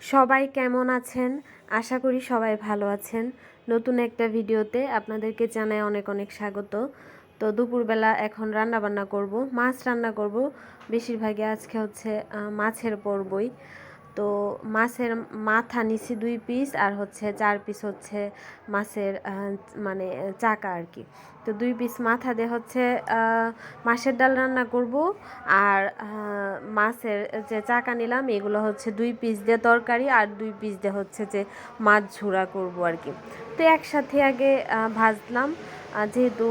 সবাই কেমন আছেন? আশা করি সবাই ভালো আছেন। নতুন একটা ভিডিওতে আপনাদেরকে জানাই অনেক অনেক স্বাগত। তো দুপুরবেলা এখন রান্না বান্না করব, মাছ রান্না করব। বেশিরভাগই আজকে হচ্ছে মাছের পর্বই তো মাছের মাথা নিছি দুই পিস আর হচ্ছে চার পিস হচ্ছে মাছের মানে চাকা আর কি। তো দুই পিস মাথা দিয়ে হচ্ছে মাছের ডাল রান্না করব আর মাছের যে চাকা নিলাম, এগুলো হচ্ছে দুই পিস দিয়ে তরকারি আর দুই পিস দিয়ে হচ্ছে যে মাছ ঝুরা করব আর কি। তো একসাথে আগে ভাজলাম। যেহেতু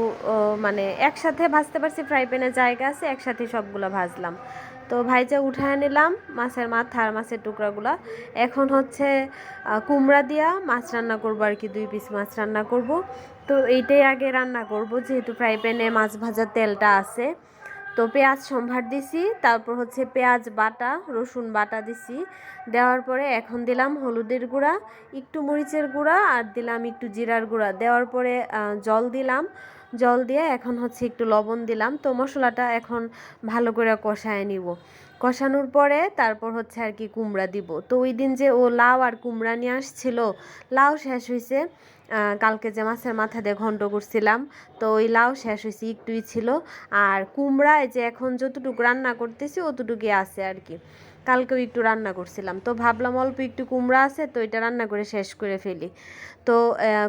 মানে একসাথে ভাজতে পারছি, ফ্রাই প্যানে জায়গা আছে, একসাথে সবগুলো ভাজলাম। তো ভাইজা উঠায় নিলাম মাছের মাথা আর মাছের টুকরাগুলা। এখন হচ্ছে কুমড়া দিয়া মাছ রান্না করব আর কি, দুই পিস মাছ রান্না করব। তো এইটাই আগে রান্না করব, যেহেতু ফ্রাই প্যানে মাছ ভাজার তেলটা আছে। তো পেঁয়াজ সম্ভার দিছি, তারপর হচ্ছে পেঁয়াজ বাটা, রসুন বাটা দিছি। দেওয়ার পরে এখন দিলাম হলুদের গুঁড়া, একটু মরিচের গুঁড়া আর দিলাম একটু জিরার গুঁড়া। দেওয়ার পরে জল দিলাম। জল দিয়ে এখন হচ্ছে একটু লবণ দিলাম। তো মশলাটা এখন ভালো করে কষায় নিব। কষানোর পরে তারপর হচ্ছে আর কি কুমড়া দিব। তো ওই দিন যে ও লাউ আর কুমড়া নিয়ে আসছিল, লাউ শেষ হয়েছে কালকে যে মাছের মাথা দিয়ে ঘন্ট করছিলাম, তো ওই লাউ শেষ হয়েছে, একটুই ছিল। আর কুমড়া, এই যে এখন যতটুকু রান্না করতেছি, অতটুকুই আছে আর কি। কালকেও একটু রান্না করছিলাম। তো ভাবলাম অল্প একটু কুমড়া আছে, তো এটা রান্না করে শেষ করে ফেলি। তো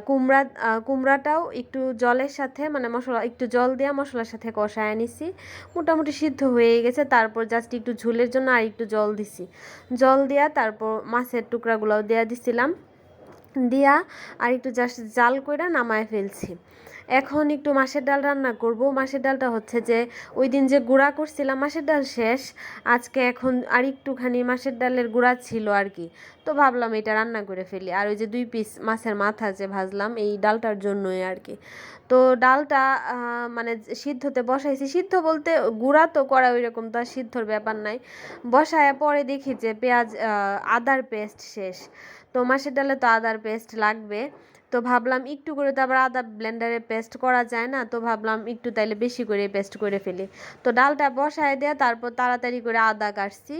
কুমড়া কুমড়াটাও একটু জলের সাথে মানে মশলা, একটু জল দেওয়া মশলার সাথে কষায় নিছি মোটামুটি সিদ্ধ হয়ে গেছে, তারপর জাস্ট একটু ঝোলের জন্য আর একটু জল দিছি। জল দেওয়া তারপর মাছের টুকরাগুলোও দেওয়া দিছিলাম। দিয়া আর একটু জাস্ট জাল কইরা নামায় ফেলছি। এখন একটু মাছের ডাল রান্না করব। মাছের ডালটা হচ্ছে যে ওই দিন যে গুঁড়া করছিলাম মাছের ডাল শেষ। আজকে এখন আর একটুখানি মাছের ডালের গুঁড়া ছিল আর কি। তো ভাবলাম এটা রান্না করে ফেলি। আর ওই যে দুই পিস মাছের মাথা যে ভাজলাম, এই ডালটার জন্যই আর কি। তো ডালটা মানে সিদ্ধতে বসাইছি। সিদ্ধ বলতে গুঁড়া তো করা ওই রকম তো আর সিদ্ধর ব্যাপার নাই। বসায় পরে দেখি যে পেঁয়াজ আদার পেস্ট শেষ। তো মাছের ডালে তো আদার পেস্ট লাগবে। তো ভাবলাম একটু করে তো আবার আদা ব্লেন্ডারে পেস্ট করা যায় না, তো ভাবলাম একটু তাইলে বেশি করে পেস্ট করে ফেলি। তো ডালটা বসায় দেয়া, তারপর তাড়াতাড়ি করে আদা কাটছি।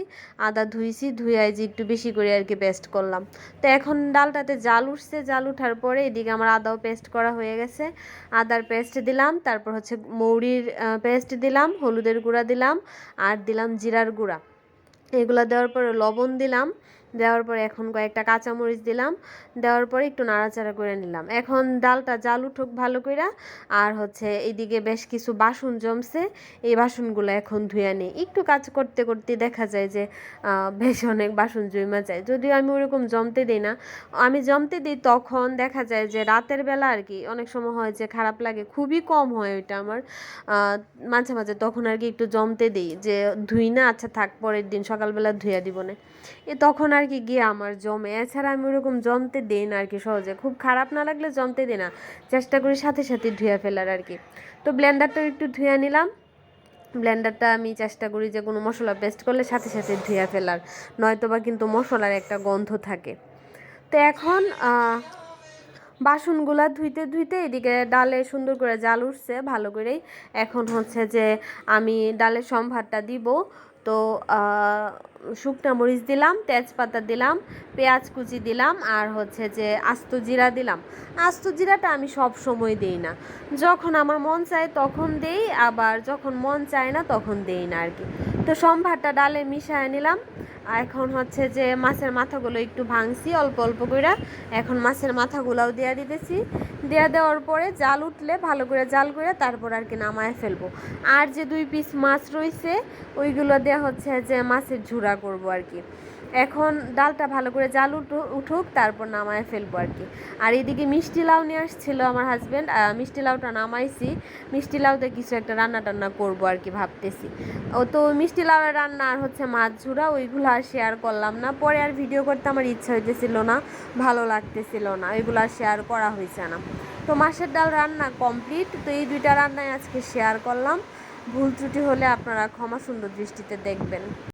আদা ধুইছি ধুয়ে যে একটু বেশি করে আর কি পেস্ট করলাম। তো এখন ডালটাতে জাল উঠছে, জাল উঠার পরে এদিকে আমার আদাও পেস্ট করা হয়ে গেছে। আদার পেস্ট দিলাম, তারপর হচ্ছে মৌরির পেস্ট দিলাম, হলুদের গুঁড়া দিলাম, আর দিলাম জিরার গুঁড়া। এগুলো দেওয়ার পরে লবণ দিলাম। দেওয়ার পরে এখন কয়েকটা কাঁচামরিচ দিলাম, দেওয়ার পরে একটু নাড়াচাড়া করে নিলাম। এখন ডালটা জাল উঠুক ভালো করে আর হচ্ছে এইদিকে বেশ কিছু বাসন জমছে, এই বাসনগুলো এখন ধুয়ে নিই। একটু কাজ করতে করতে দেখা যায় যে বেশ অনেক বাসন জমা যায়। যদিও আমি ওরকম জমতে দিই না, আমি জমতে দিই তখন দেখা যায় যে রাতের বেলা আর কি, অনেক সময় হয় যে খারাপ লাগে, খুবই কম হয় ওইটা আমার। মাঝে মাঝে তখন আর কি একটু জমতে দিই যে, ধুই না আচ্ছা থাক, পরের দিন সকালবেলা ধুয়ে দিব না। এ তখন আর কি গিয়ে আমার জমে। এছাড়া আমি ওরকম জমতে দিই না আর কি সহজে। খুব খারাপ না লাগলে জমতে দিই না। চেষ্টা করি সাথে সাথে ধুয়ে ফেলার আর কি তো ব্লেন্ডারটা একটু ধুয়ে নিলাম। ব্লেন্ডারটা আমি চেষ্টা করি যে কোনো মশলা পেস্ট করলে সাথে সাথে ধুয়ে ফেলার। নয়তো বা কিন্তু মশলার একটা গন্ধ থাকে। তো এখন বাসনগুলা ধুইতে ধুইতে এদিকে ডালে সুন্দর করে জাল উঠছে, ভালো করেই। এখন হচ্ছে যে আমি ডালের সম্ভারটা দিব। তো শুকনা মরিচ দিলাম, তেজপাতা দিলাম, পেঁয়াজ কুচি দিলাম, আর হচ্ছে যে আস্ত জিরা দিলাম। আস্ত জিরাটা আমি সব সময় দিই না। যখন আমার মন চায় তখন দেই, আবার যখন মন চায় না তখন দেই না আর কি। তো সম্ভারটা ডালে মিশায় নিলাম। আর এখন হচ্ছে যে মাছের মাথাগুলো একটু ভাঙছি, অল্প অল্প করে এখন মাছের মাথাগুলোও দেওয়া দিতেছি। দেওয়া দেওয়ার পরে জাল উঠলে ভালো করে জাল করে তারপর আর কি নামায় ফেলব। আর যে দুই পিস মাছ রয়েছে ওইগুলো দেওয়া হচ্ছে যে মাছের ঝুড়া করব আর কি। এখন ডালটা ভালো করে জাল উঠু, উঠুক, তারপর নামায় ফেলব আর কি। আর এদিকে মিষ্টি লাউ নিয়ে আসছিল আমার হাজব্যান্ড মিষ্টি লাউটা নামাইছি। মিষ্টি লাউতে কিছু একটা রান্না টান্না করব আর কি ভাবতেছি। ও তো মিষ্টি লাউয়ের রান্না আর হচ্ছে মাছ ঝুরা ওইগুলো আর শেয়ার করলাম না। পরে আর ভিডিও করতে আমার ইচ্ছা হইতেছিল না, ভালো লাগতেছিল না, ওইগুলো আর শেয়ার করা হয়েছে না। তো মাছের ডাল রান্না কমপ্লিট তো এই দুইটা রান্নায় আজকে শেয়ার করলাম। ভুল ত্রুটি হলে আপনারা ক্ষমা সুন্দর দৃষ্টিতে দেখবেন।